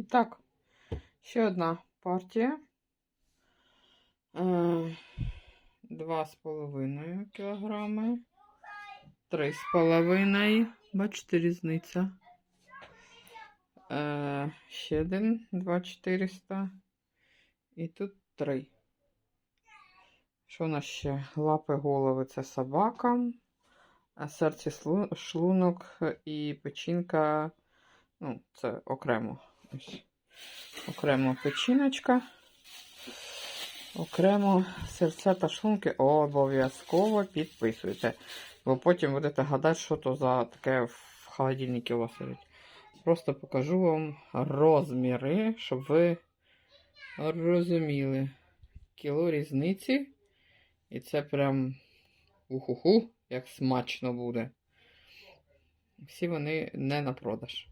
І так, ще одна партія. Е, Два з половиною кілограми. Три з половиною. Бачите, різниця. Е, ще один, два 400. І тут три. Що у нас ще? Лапи, голови це собакам. А серце, шлунок і печінка. Ну, це окремо. Ось. Окремо печіночка. Окремо серця та шлунки обов'язково підписуйте. Бо потім будете гадати, що то за таке в холодильнику у вас сидить. Просто покажу вам розміри, щоб ви розуміли. Кіло різниці. І це прям уху-ху, як смачно буде. Всі вони не на продаж.